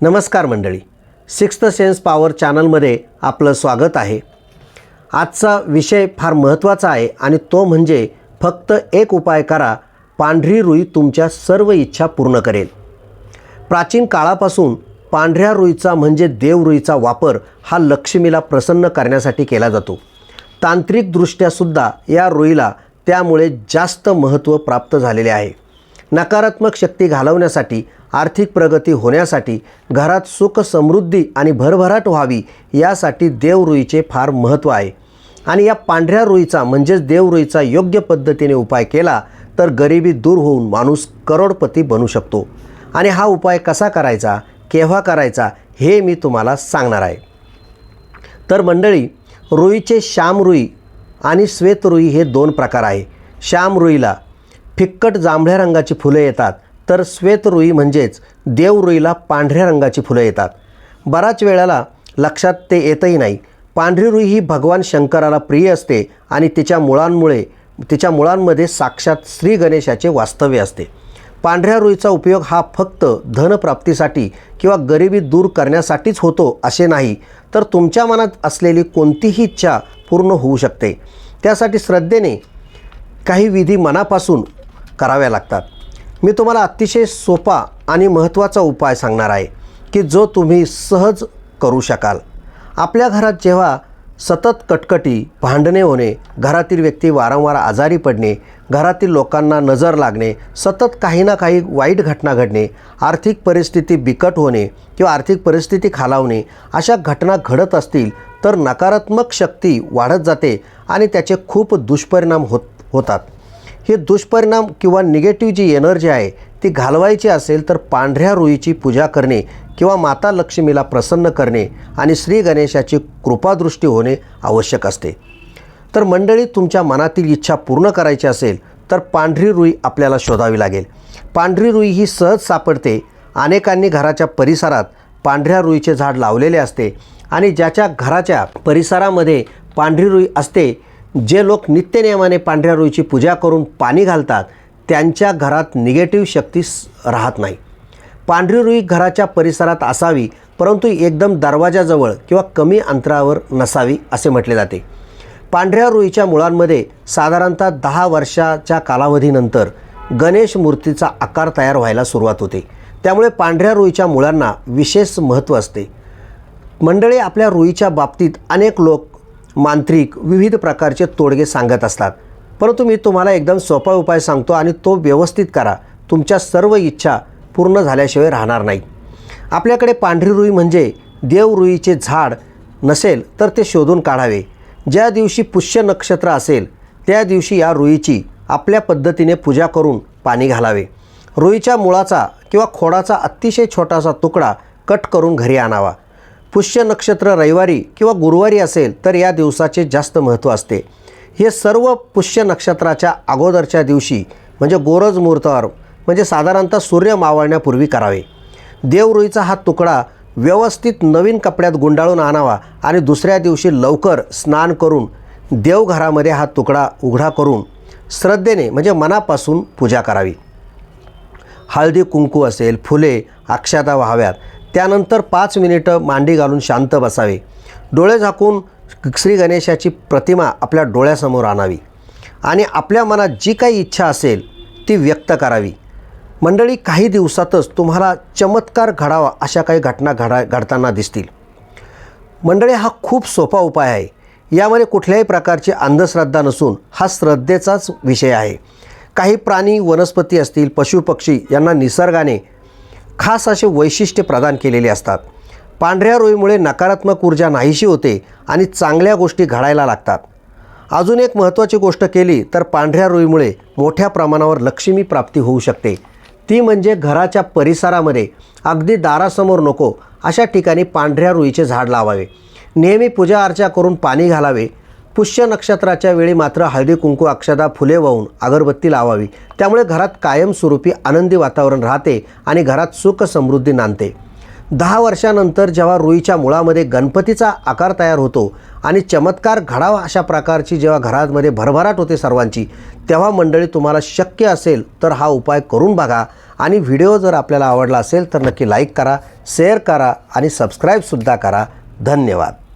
नमस्कार मंडळी. Sixth sense power चॅनलमध्ये आपलं स्वागत आहे. आजचा विषय फार महत्त्वाचा आहे आणि तो म्हणजे फक्त एक उपाय करा पांढरी रुई तुमच्या सर्व इच्छा पूर्ण करेल. प्राचीन काळापासून पांढऱ्या रुईचा म्हणजे देवरुईचा वापर हा लक्ष्मीला प्रसन्न करण्यासाठी केला जातो. तांत्रिकदृष्ट्यासुद्धा या रुईला त्यामुळे जास्त महत्त्व प्राप्त झालेले आहे. नकारात्मक शक्ती घालवण्यासाठी आर्थिक प्रगती होण्यासाठी घरात सुख समृद्धी आणि भरभराट व्हावी यासाठी देवरुईचे फार महत्त्व आहे. आणि या पांढऱ्या रुईचा म्हणजेच देवरुईचा योग्य पद्धतीने उपाय केला तर गरिबी दूर होऊन माणूस करोडपती बनू शकतो. आणि हा उपाय कसा करायचा केव्हा करायचा हे मी तुम्हाला सांगणार आहे. तर मंडळी रुईचे श्यामरुई आणि श्वेतरुई हे दोन प्रकार आहे. श्यामरुईला फिक्कट जांभळ्या रंगाची फुलं येतात तर श्वेतरुई म्हणजेच देवरुईला पांढऱ्या रंगाची फुलं येतात. बराच वेळेला लक्षात ते येतही नाही. पांढरी रुई ही भगवान शंकराला प्रिय असते आणि तिच्या मुळांमुळे तिच्या मुळांमध्ये साक्षात श्री गणेशाचे वास्तव्य असते. पांढऱ्या रुईचा उपयोग हा फक्त धनप्राप्तीसाठी किंवा गरिबी दूर करण्यासाठीच होतो असे नाही तर तुमच्या मनात असलेली कोणतीही इच्छा पूर्ण होऊ शकते. त्यासाठी श्रद्धेने काही विधी मनापासून कराव्या लागतात. मी तुम्हाला अतिशय सोपा आणि महत्त्वाचा उपाय सांगणार आहे की जो तुम्ही सहज करू शकाल. आपल्या घरात जेव्हा सतत कटकटी भांडणे होणे घरातील व्यक्ती वारंवार आजारी पडणे घरातील लोकांना नजर लागणे सतत काही ना काही वाईट घटना घडणे आर्थिक परिस्थिती बिकट होणे किंवा आर्थिक परिस्थिती खालावणे अशा घटना घडत असतील तर नकारात्मक शक्ती वाढत जाते आणि त्याचे खूप दुष्परिणाम होत होतात. हे दुष्परिणाम किंवा निगेटिव्ह जी एनर्जी आहे ती घालवायची असेल तर पांढऱ्या रुईची पूजा करणे किंवा माता लक्ष्मीला प्रसन्न करणे आणि श्री गणेशाची कृपादृष्टी होणे आवश्यक असते. तर मंडळी तुमच्या मनातील इच्छा पूर्ण करायची असेल तर पांढरी रुई आपल्याला शोधावी लागेल. पांढरी रुई ही सहज सापडते. अनेकांनी घराच्या परिसरात पांढऱ्या रुईचे झाड लावलेले असते आणि ज्याच्या घराच्या परिसरामध्ये पांढरी रुई असते जे लोक नित्यनियमाने पांढऱ्या रुईची पूजा करून पाणी घालतात त्यांच्या घरात निगेटिव्ह शक्ती राहत नाही. पांढरी रुई घराच्या परिसरात असावी परंतु एकदम दरवाजाजवळ किंवा कमी अंतरावर नसावी असे म्हटले जाते. पांढऱ्या रुईच्या मुळांमध्ये साधारणतः दहा वर्षाच्या कालावधीनंतर गणेश मूर्तीचा आकार तयार व्हायला सुरुवात होते. त्यामुळे पांढऱ्या रुईच्या मुळांना विशेष महत्त्व असते. मंडळी आपल्या रुईच्या बाबतीत अनेक लोक मांत्रिक विविध प्रकारचे तोडगे सांगत असतात. परंतु मी तुम्हाला एकदम सोपा उपाय सांगतो आणि तो व्यवस्थित करा. तुमच्या सर्व इच्छा पूर्ण झाल्याशिवाय राहणार नाही. आपल्याकडे पांढरी रुई म्हणजे देवरुईचे झाड नसेल तर ते शोधून काढावे. ज्या दिवशी पुष्य नक्षत्र असेल त्या दिवशी या रुईची आपल्या पद्धतीने पूजा करून पाणी घालावे. रुईच्या मुळाचा किंवा खोडाचा अतिशय छोटासा तुकडा कट करून घरी आणावा. पुष्य नक्षत्र रविवारी किंवा गुरुवारी असेल तर या दिवसाचे जास्त महत्त्व असते. हे सर्व पुष्य नक्षत्राच्या अगोदरच्या दिवशी म्हणजे गोरज मुहूर्तावर म्हणजे साधारणतः सूर्य मावळण्यापूर्वी करावे. देवरुईचा हा तुकडा व्यवस्थित नवीन कपड्यात गुंडाळून आणावा आणि दुसऱ्या दिवशी लवकर स्नान करून देवघरामध्ये हा तुकडा उघडा करून श्रद्धेने म्हणजे मनापासून पूजा करावी. हळदी कुंकू असेल फुले अक्षता व्हाव्यात त्यानंतर पाच मिनिटं मांडी घालून शांत बसावे. डोळे झाकून श्री गणेशाची प्रतिमा आपल्या डोळ्यासमोर आणावी. आणि आपल्या मनात जी काही इच्छा असेल ती व्यक्त करावी. मंडळी काही दिवसातच तुम्हाला चमत्कार घडावा अशा काही घटना घडा घडताना दिसतील. मंडळी हा खूप सोपा उपाय आहे. यामध्ये कुठल्याही प्रकारची अंधश्रद्धा नसून हा श्रद्धेचाच विषय आहे. काही प्राणी वनस्पती असतील पशुपक्षी यांना निसर्गाने खास असे वैशिष्ट्य प्रदान केलेले असतात. पांढऱ्या रोईमुळे नकारात्मक ऊर्जा नाहीशी होते आणि चांगल्या गोष्टी घडायला लागतात. अजून एक महत्त्वाची गोष्ट केली तर पांढऱ्या रुईमुळे मोठ्या प्रमाणावर लक्ष्मी प्राप्ती होऊ शकते. ती म्हणजे घराच्या परिसरामध्ये अगदी दारासमोर नको अशा ठिकाणी पांढऱ्या रुईचे झाड लावावे. नेहमी पूजा अर्चा करून पाणी घालावे पुष्य नक्षत्राच्या वेळी मात्र हळदी कुंकू अक्षदा फुले वाहून अगरबत्ती लावावी. त्यामुळे घरात कायमस्वरूपी आनंदी वातावरण राहते आणि घरात सुख समृद्धी नांदते. दहा वर्षानंतर जेव्हा रुईच्या मुळामध्ये गणपतीचा आकार तयार होतो आणि चमत्कार घडावा अशा प्रकारची जेव्हा घरामध्ये भरभराट होते सर्वांची तेव्हा मंडळी तुम्हाला शक्य असेल तर हा उपाय करून बघा आणि व्हिडिओ जर आपल्याला आवडला असेल तर नक्की लाईक करा शेअर करा आणि सबस्क्राईबसुद्धा करा. धन्यवाद.